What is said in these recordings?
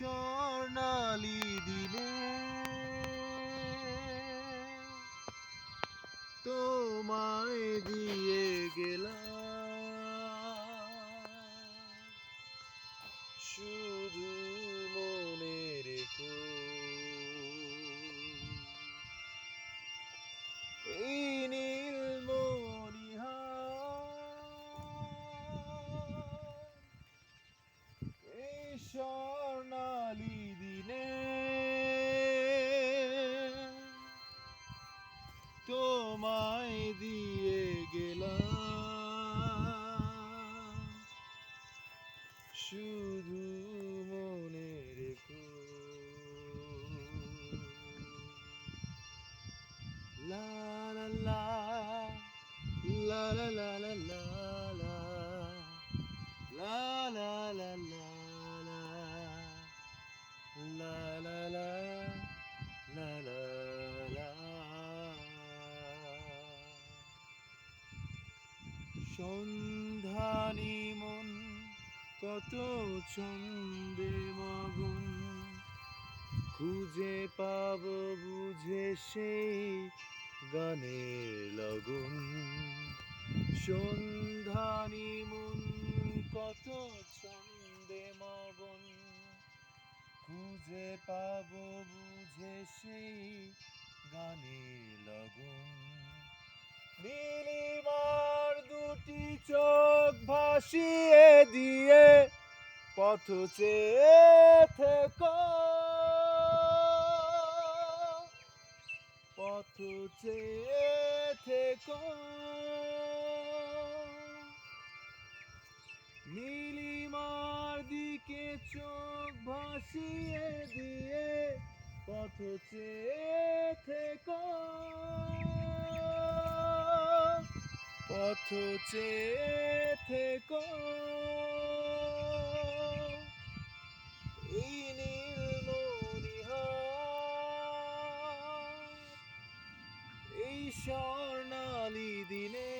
shornali তোমায় দিয়ে গেলাম। শুধু মনে রেখো। la la la la la la সন্ধানী মন, কত ছন্দে মগন। খুঁজে পাব বুঝে সেই গানের লগন। সন্ধানী মন, কত ছন্দে মগন। খুঁজে পাব বুঝে সেই গানে লগন। নীলিমার দুটি চোখ ভাসিয়ে দিয়ে পথ চেয়ে থেকো। পথ চেয়ে থেকো। নীলিমার দিকে চোখ ভাসিয়ে দিয়ে পথ চেয়ে পথ চেয়ে থেকো। এই এই স্বর্ণালী দিনে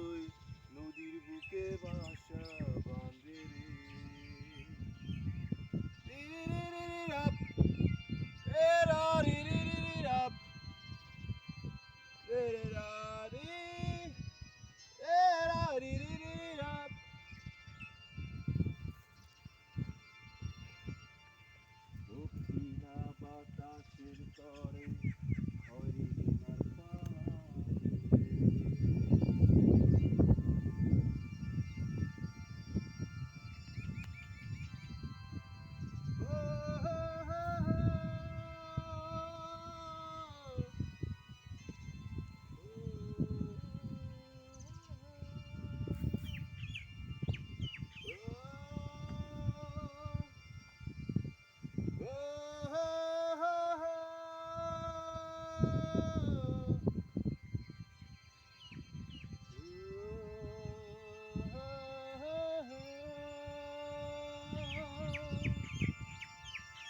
তুই নদীর বুকে বাসা বাঁধে রে রে রে রে